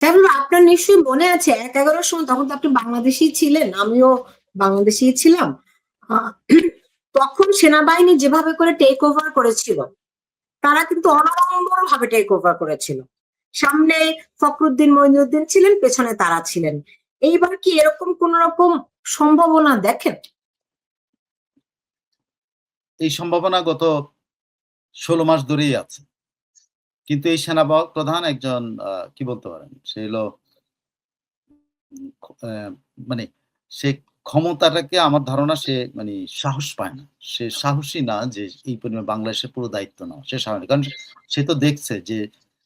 তারপর আপনার নিশ্চয়ই মনে আছে, এক এগারোর সময় তখন তো আপনি বাংলাদেশি ছিলেন, আমিও বাংলাদেশি ছিলাম। তখন সেনাবাহিনী যেভাবে করে টেক ওভার করেছিল, তারা কিন্তু অনড়ম্বর ভাবে টেক ওভার করেছিল। সামনে ফখরুদ্দিন মঈনুদ্দিন ছিলেন, পেছনে তারা ছিলেন। এইবার কি এরকম কোন রকম সম্ভাবনা দেখেন? এই সম্ভাবনা গত ষোলো মাস ধরেই আছে। কিন্তু এই সেনা প্রধান একজন কি বলতে পারেন? সে হলো মানে সে ক্ষমতাটাকে আমার ধারণা সে মানে সাহস পায় না। সে সাহসী না যে এই পরিমাণ বাংলাদেশের পুরো দায়িত্ব নাও সে সাহস কারণ সে তো দেখছে যে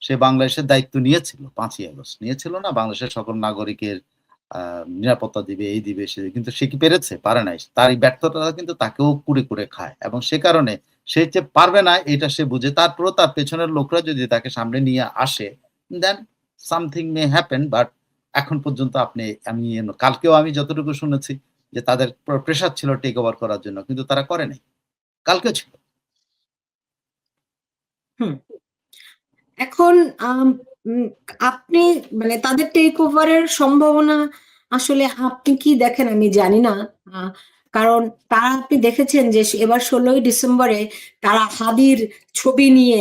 সে বাংলাদেশের দায়িত্ব নিয়েছিল, পাঁচই আগস্ট। নিয়েছিল না, বাংলাদেশের সকল নাগরিকের নিরাপত্তা দিবে, এই দিবে, সে কিন্তু সে কি পেরেছে? পারে নাই। তার এই ব্যর্থতা কিন্তু তাকেও কুড়ে কুড়ে খায়। এবং সে কারণে সে যে পারবে না, এটা সে বুঝে। তারপরেও তার পেছনের লোকরা যদি তাকে সামনে নিয়ে আসে then something may happen but এখন পর্যন্ত আপনি, আমি কালকেও আমি যতটুকু শুনেছি যে তাদের প্রেশার ছিল টেক ওভার করার জন্য, কিন্তু তারা করে নাই। কালকেও ছিল। এখন আপনি মানে তাদের টেক ওভারের সম্ভাবনা আসলে আপনি কি দেখেন? আমি জানি না। কারণ তারা আপনি দেখেছেন যে এবার ষোলোই ডিসেম্বরে তারা হাদির ছবি নিয়ে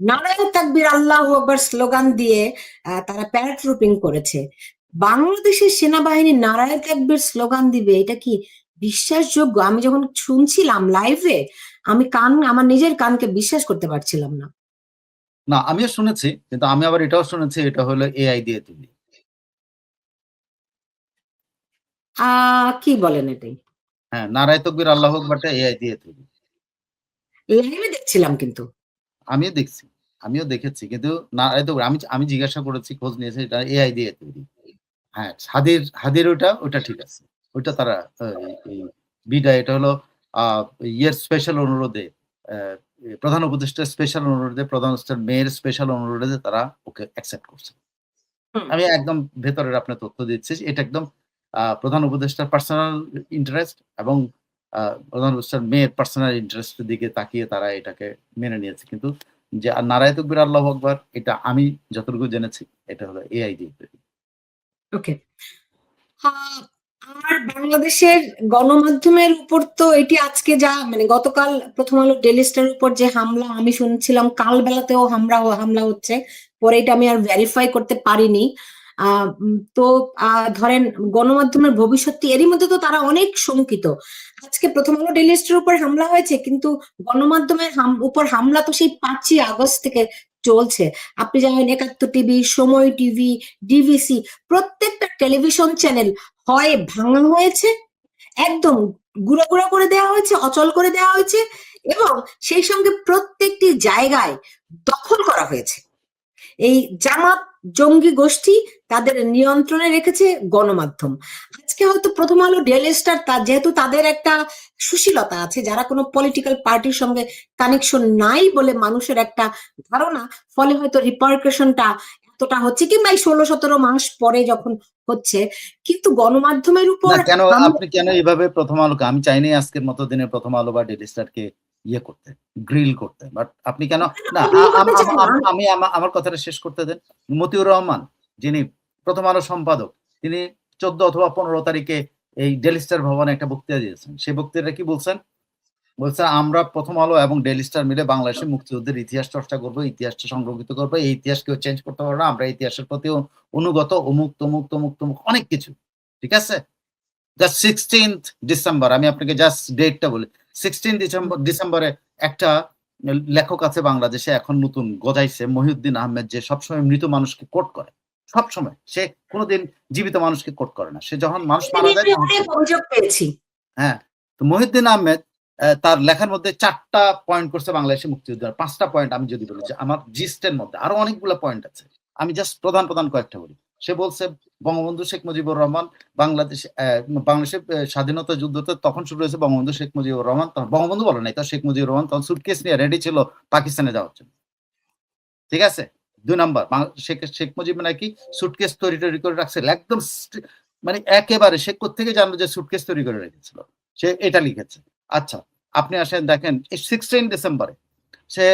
নারায়ণ তাকবির আল্লাহ আকবার স্লোগান দিয়ে তারা প্যারাট্রুপিং করেছে। বাংলাদেশের সেনাবাহিনী নারায়ণ তাকবির স্লোগান দিবে এটা কি বিশ্বাসযোগ্য? আমি যখন শুনছিলাম লাইভে আমি কান আমার নিজের কানকে বিশ্বাস করতে পারছিলাম না। না আমিও শুনেছি কিন্তু আমি আবার এটাও শুনেছি এটা হলো এআই দিয়ে আহ কি বলেন এটাই? হ্যাঁ নারায় তকবির আল্লাহ আকবারটা এআই দিয়ে তৈরি। লাইভে দেখছিলাম কিন্তু। আমিও দেখছি আমিও দেখেছি কিন্তু নারায় তকবির আমি আমি জিজ্ঞাসা করেছি খোঁজ নিয়েছি এটা এআই দিয়ে তৈরি। হ্যাঁ হাদির হাদির ওটা ওটা ঠিক আছে। ওটা তারা বিটা এটা হলো ইয়ের স্পেশাল অনুরোধে প্রধান উপদেষ্টার স্পেশাল অনুরোধে প্রধান উপদেষ্টার মেয়ের স্পেশাল অনুরোধে তারা ওকে অ্যাকসেপ্ট করছে। আমি একদম ভেতরের আপনার তথ্য দিচ্ছি এটা একদম প্রধান উপদেষ্টার পার্সোনাল ইন্টারেস্ট এবং প্রধান উপদেষ্টার মেয়ের পার্সোনাল ইন্টারেস্টের দিকে তাকিয়ে তারা এটাকে মেনে নিয়েছে। কিন্তু যে নারায় তকবির আল্লাহ আকবর, এটা আমি যতটুকু জেনেছি, এটা হলো এআই দিয়ে তৈরি। ওকে আর বাংলাদেশের গণমাধ্যমের উপর তো এটি আজকে যা মানে গতকাল প্রথম আলো ডেলি স্টারের উপর যে হামলা, আমি শুনছিলাম কাল বেলাতেও হামলা হামলা হচ্ছে, পরে এটা আমি আর ভেরিফাই করতে পারিনি। তো ধরেন গণমাধ্যমের ভবিষ্যৎ এরই মধ্যে তো তারা অনেক শঙ্কিত। আজকে প্রথম আলো ডেলি উপর হামলা হয়েছে, কিন্তু গণমাধ্যমের উপর হামলা তো সেই পাঁচই আগস্ট থেকে চলছে। আপনি জানেন Ekattor TV, Somoy TV DVC প্রত্যেকটা টেলিভিশন চ্যানেল হয় ভাঙা হয়েছে, একদম গুঁড়ো গুঁড়ো করে দেওয়া হয়েছে, অচল করে দেওয়া হয়েছে, এবং সেই সঙ্গে প্রত্যেকটি জায়গায় দখল করা হয়েছে। এই জামাত জঙ্গি গোষ্ঠী তাদের নিয়ন্ত্রণে রেখেছে গণমাধ্যম। আজকে হয়তো প্রথম আলো ডেলি স্টার তা যেহেতু তাদের একটা সুশীলতা আছে যারা কোনো পলিটিক্যাল পার্টির সঙ্গে কানেকশন নাই বলে মানুষের একটা ধারণা ফলে হয়তো রিপার্কেশনটা এতটা হচ্ছে কিংবা এই ষোলো সতেরো মাস পরে যখন হচ্ছে কিন্তু গণমাধ্যমের উপর কেন আপনি কেন এইভাবে প্রথম আলোকে আমি চাইনি আজকের মতো দিনে প্রথম আলো বা ডেলি স্টারকে ইয়ে করতে গ্রিল করতে বাট আপনি কেন না আমি আমার কথাটা শেষ করতে দেন। মতিউর রহমান যিনি প্রথম আলো সম্পাদক। তিনি চোদ্দ অথবা পনেরো তারিখে এই ডেলি স্টার ভবনে একটা বক্তৃতা দিয়েছেন। সেই বক্তৃতা কি বলছেন? বলছেন, আমরা প্রথম আলো এবং ডেলি স্টার মিলে বাংলাদেশের মুক্তিযুদ্ধের ইতিহাস চর্চা করব, ইতিহাসটা সংরক্ষিত করব। এই ইতিহাস কেউ চেঞ্জ করতে পারব না। আমরা ইতিহাসের প্রতি অনুগত, অমুক, তমুক তমুক তমুক, অনেক কিছু। ঠিক আছে? জাস্ট সিক্সটিন্থ ডিসেম্বর আমি আপনাকে জাস্ট ডেটটা বলি। সিক্সটিন ডিসেম্বর ডিসেম্বরে একটা লেখক আছে বাংলাদেশে, এখন নতুন গজাইছে, মহিউদ্দিন আহমেদ, যে সবসময় মৃত মানুষকে কোট করে। সবসময় সে কোনোদিন জীবিত মানুষকে কোট করে না। সে যখন মানুষ মারা যায় তখন হ্যাঁ তো মহিউদ্দিন আহমেদ তার লেখার মধ্যে চারটা পয়েন্ট করছে বাংলাদেশের মুক্তিযুদ্ধ পাঁচটা পয়েন্ট আমি যদি বলি আমার জিস্টের মধ্যে আরও অনেকগুলো পয়েন্ট আছে। আমি জাস্ট প্রধান প্রধান কয়েকটা বলি। সে বলছে বঙ্গবন্ধু শেখ মুজিবুর রহমান বাংলাদেশ বাংলাদেশের স্বাধীনতা যুদ্ধতে তখন শুরু হয়েছে বঙ্গবন্ধু শেখ মুজিবুর রহমান। তখন বঙ্গবন্ধু বলে নাই তো শেখ মুজিবুর রহমান তখন সুটকেস নিয়ে রেডি ছিল পাকিস্তানে যাওয়ার জন্য। ঠিক আছে? দুই নাম্বার শেখ শেখ মুজিব নাকি সুটকেস তৈরি তৈরি করে রাখছে একদম মানে একেবারে সে থেকে জানলো যে সুটকেস তৈরি করে রেখেছিল? সে এটা লিখেছে। আচ্ছা আপনি আসেন দেখেন সিক্সটিন ডিসেম্বরে সে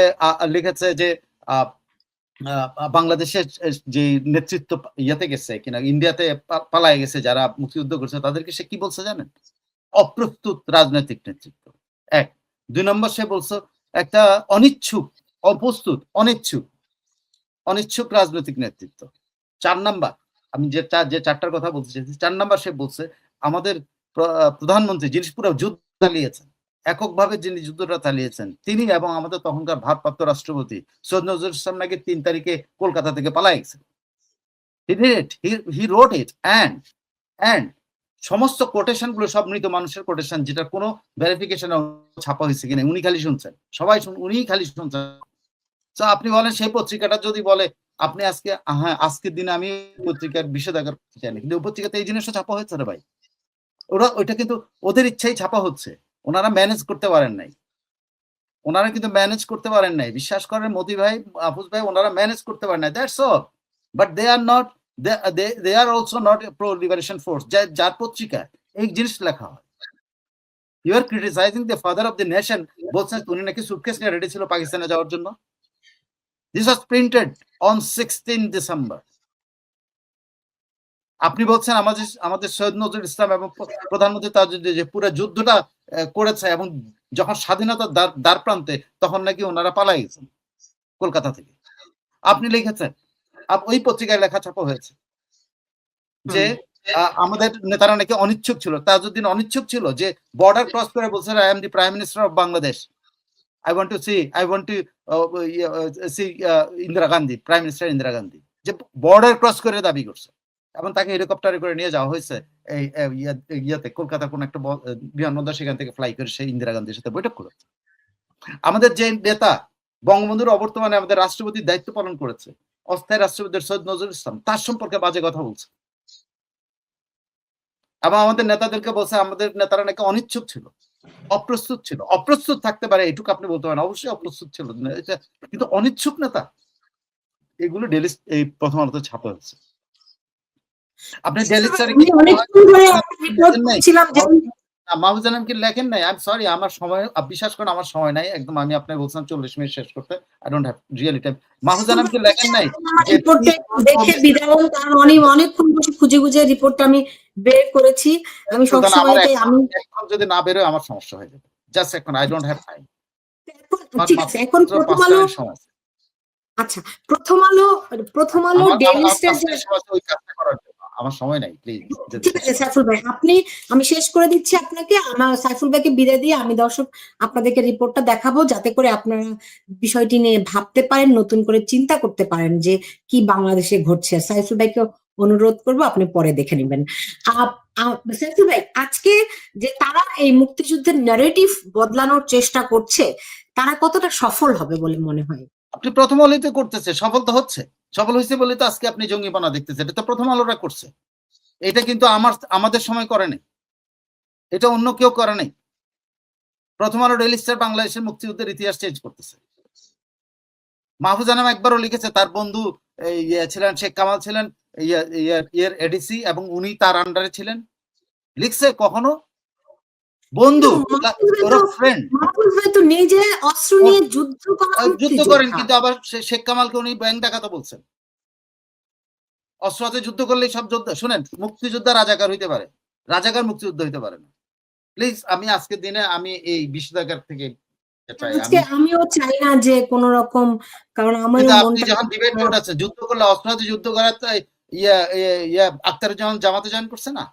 লিখেছে যে বাংলাদেশের যে নেতৃত্ব ইয়াতে গেছে কিনা, ইন্ডিয়াতে পালায় গেছে, যারা মুক্তিযুদ্ধ করছে, তাদেরকে সে কি বলছে জানেন? অপ্রস্তুত রাজনৈতিক নেতৃত্ব। এক। দুই নম্বর সে বলছে, একটা অনিচ্ছুক, অপ্রস্তুত, অনিচ্ছুক। অনিচ্ছুক রাজনৈতিক নেতৃত্ব। চার নাম্বার, আমি যে যে চারটার কথা বলতে চাইছি, চার নাম্বার সে বলছে, আমাদের প্রধানমন্ত্রী যিনি পুরো যুদ্ধ চালিয়েছেন, এককভাবে যিনি যুদ্ধটা চালিয়েছেন, তিনি এবং আমাদের তখনকার ভারপ্রাপ্ত রাষ্ট্রপতি সৈয়দ নজরুল ইসলাম নাকি তিন তারিখে কলকাতা থেকে পালাই গেছেন। He wrote it and and সমস্ত কোটেশনগুলো সব মৃত মানুষের কোটেশন যেটা কোনো ভেরিফিকেশন ছাপা হয়েছে কিনা, উনি খালি শুনছেন। সবাই উনিই খালি শুনছেন। তো আপনি বলেন সেই পত্রিকাটা যদি বলে, আপনি আজকে হ্যাঁ আজকের দিনে আমি পত্রিকার বিষেধাগার চাইনি কিন্তু পত্রিকাতে এই জিনিসটা ছাপা হয়েছে রে ভাই। ওরা, ওইটা কিন্তু ওদের ইচ্ছাই ছাপা হচ্ছে। ওনারা ম্যানেজ করতে পারেন নাই। ওনারা কিন্তু ম্যানেজ করতে পারেন নাই। বিশ্বাস করেন মোদি ভাই আফুজ ভাই, ওনারা ম্যানেজ করতে পারেন নাই। That's all but they are not they are also not pro liberation force যার পত্রিকা এই জিনিস লেখা হয়। You are criticising the father of the nation বলছেন উনি নাকি সুটকেস নিয়ে রেডি ছিল পাকিস্তানে যাওয়ার জন্য। This was printed on sixteen December আপনি বলছেন আমাদের আমাদের সৈয়দ নজরুল ইসলাম এবং প্র- প্রধানমন্ত্রী তাজুদ্দিন যে পুরো যুদ্ধটা করেছে এবং যখন স্বাধীনতার দ্বার প্রান্তে তখন নাকি ওনারা পালাই গেছেন কলকাতা থেকে। আপনি লিখেছেন ওই পত্রিকায় লেখা ছাপা হয়েছে যে আমাদের নেতারা নাকি অনিচ্ছুক ছিল। তাজউদ্দিন অনিচ্ছুক ছিল যে বর্ডার ক্রস করে বলছে I am the prime minister of Bangladesh I want to see I want to see Indira Gandhi prime minister Indira Gandhi যে বর্ডার ক্রস করে দাবি করছে। এবং তাকে হেলিকপ্টারে করে নিয়ে যাওয়া হয়েছে। এই ইয়াতে কলকাতা কোন একটা বিমানবন্দর সেখান থেকে ফ্লাই করে সে ইন্দিরা গান্ধীর সাথে বৈঠক করেছে আমাদের যে নেতা, বঙ্গবন্ধুর অবর্তমানে আমাদের রাষ্ট্রপতির দায়িত্ব পালন করেছে। অস্থায়ী রাষ্ট্রপতি সৈয়দ নজরুল ইসলাম, তার সম্পর্কে বাজে কথা বলছে। এবং আমাদের নেতাদেরকে বলছে, আমাদের নেতারা নাকি অনিচ্ছুক ছিল। অপ্রস্তুত ছিল। অপ্রস্তুত থাকতে পারে এটুকু আপনি বলতে পারেন। অবশ্যই অপ্রস্তুত ছিল। কিন্তু অনিচ্ছুক নেতা। এগুলো ডেলি এই প্রথম আলোতে ছাপা হয়েছে। আপনি ডেলি স্যারে আমি যে আলম কি লেখেন নাই? আমি সরি আমার সময় বিশ্বাস করেন আমার সময় নাই। একদম আমি আপনি বলছেন চল্লিশ মিনিট শেষ করতে। I don't have really time Alam কি লেখেন নাই? যে দেখে বিদায় হন, কারণ অনেক অনেকক্ষণ বসে খুঁজে খুঁজে রিপোর্টটা আমি বের করেছি। আমি সুতরাং আমার আমি এখন যদি না বেরোয় আমার সমস্যা হয়ে যাবে। জাস্ট এখন আই ডোন্ট হ্যাভ টাইম এখন- ঠিক আছে এখন প্রথম আলো আচ্ছা প্রথম আলো প্রথম আলো আমার- ডেইলি আমার স্টার পাঁচ মিনিট সময় আছে ওই কাজটা করার জন্য। আমার সময় নাই প্লিজ ঠিক আছে সাইফুল ভাই আপনি আমি শেষ করে দিচ্ছি আপনাকে আমার সাইফুল ভাইকে বিদায় দিয়ে আমি দর্শক আপনাদেরকে রিপোর্টটা দেখাবো যাতে করে আপনারা বিষয়টি নিয়ে ভাবতে পারেন নতুন করে চিন্তা করতে পারেন যে কি বাংলাদেশে ঘটছে। সাইফুল ভাইকে অনুরোধ করব আপনি পরে দেখে নেবেন। সাইফুল ভাই আজকে যে তারা এই মুক্তিযুদ্ধের ন্যারেটিভ বদলানোর চেষ্টা করছে তারা কতটা সফল হবে বলে মনে হয়? আপনি প্রথম আলোতে করতেছে, সফল তো হচ্ছে। সফল হয়েছে বলে তো আজকে আপনি জঙ্গিপনা দেখতেছেন, এটা তো প্রথম আলোরা করছে। এটা কিন্তু আমার, আমাদের সময় করে নাই। এটা অন্য কেউ করে নাই। প্রথম আলো ডেইলি স্টার বাংলাদেশের মুক্তিযুদ্ধের ইতিহাস চেঞ্জ করতেছে। মাহফুজ আনাম একবারও লিখেছে, তার বন্ধু ইয়ে ছিলেন, শেখ কামাল ছিলেন, ইয়ে- ইয়ে- এডিসি এবং উনি তার আন্ডারে ছিলেন। লিখছে কখনো? বন্ধু তো- ফ্রেন্ড তো নিজে অস্ত্র নিয়ে যুদ্ধ যুদ্ধ করেন কিন্তু আবার শেখ কামালকে উনি ব্যাংক ডাকাতে বলছেন। অস্ত্র হাতে যুদ্ধ সব যোদ্ধা শুনেন মুক্তিযোদ্ধা রাজাকার হইতে পারে। রাজাকার মুক্তিযুদ্ধ হইতে পারে না। প্লিজ আমি আজকের দিনে আমি এই বিষেধাগার থেকে আমিও চাই না যে কোন রকম কারণ আমার আপনি যখন ডিবেট মোড আছে যুদ্ধ করলে অস্ত্র হাতে যুদ্ধ করার ইয়া ইয়া- আক্তার জামাতে জয়েন করছে না।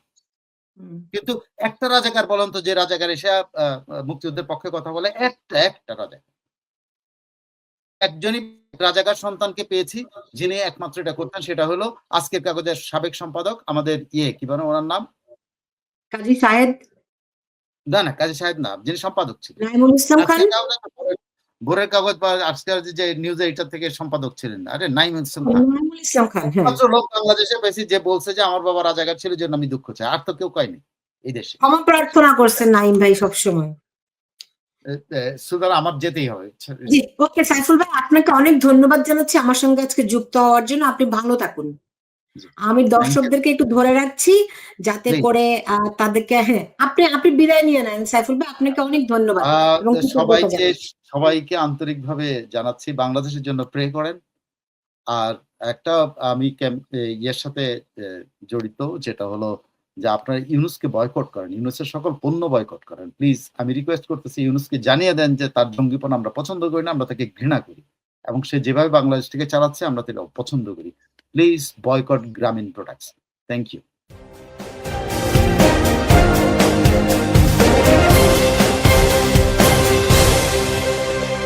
কিন্তু একটা রাজাকার বলেন তো যে রাজাকার এসে মুক্তিযুদ্ধের পক্ষে কথা বলে একটা একটা রাজাকার। একজনই রাজাকার সন্তানকে পেয়েছি যিনি একমাত্র এটা করতেন সেটা হলো আজকের কাগজের সাবেক সম্পাদক আমাদের ইয়ে কি বলে ওনার নাম? কাজী সাহেদ না না কাজী সাহেব না যিনি সম্পাদক ছিলেন। ভোরের- কাগজ বা আজকের যে নিউজ এইটার থেকে সম্পাদক ছিলেন আরে নাইম ইসলাম খান। হ্যাঁ। লোক বাংলাদেশে পেয়েছি যে বলছে যে আমার বাবা রাজাকার ছিল জন্য আমি দুঃখ চাই। আর তো কেউ কয়নি এই দেশে। ক্ষমা প্রার্থনা করছেন নাইম ভাই সবসময়। সুতরাং আমার যেতেই হবে। জি ওকে সাইফুল ভাই আপনাকে অনেক ধন্যবাদ জানাচ্ছি। আমার সঙ্গে আজকে যুক্ত হওয়ার জন্য। আপনি ভালো থাকুন। আমি দর্শকদেরকে একটু ধরে রাখছি যাতে করে তাদেরকে হ্যাঁ আপনি আপনি বিদায় নিয়ে নেন সাইফুল ভাই আপনাকে অনেক ধন্যবাদ সবাইকে। সবাইকে আন্তরিকভাবে জানাচ্ছি বাংলাদেশের জন্য প্রে করেন। আর একটা আমি ইয়ের সাথে জড়িত যেটা হলো যে আপনারা ইউনুসকে বয়কট করেন ইউনুসের সকল পণ্য বয়কট করেন। প্লিজ আমি রিকোয়েস্ট করতেছি ইউনুসকে জানিয়ে দেন যে তার জঙ্গিপনা আমরা পছন্দ করি না আমরা তাকে ঘৃণা করি। এবং সে যেভাবে বাংলাদেশটিকে চালাচ্ছে আমরা তাকে পছন্দ করি। Please boycott Grameen products thank you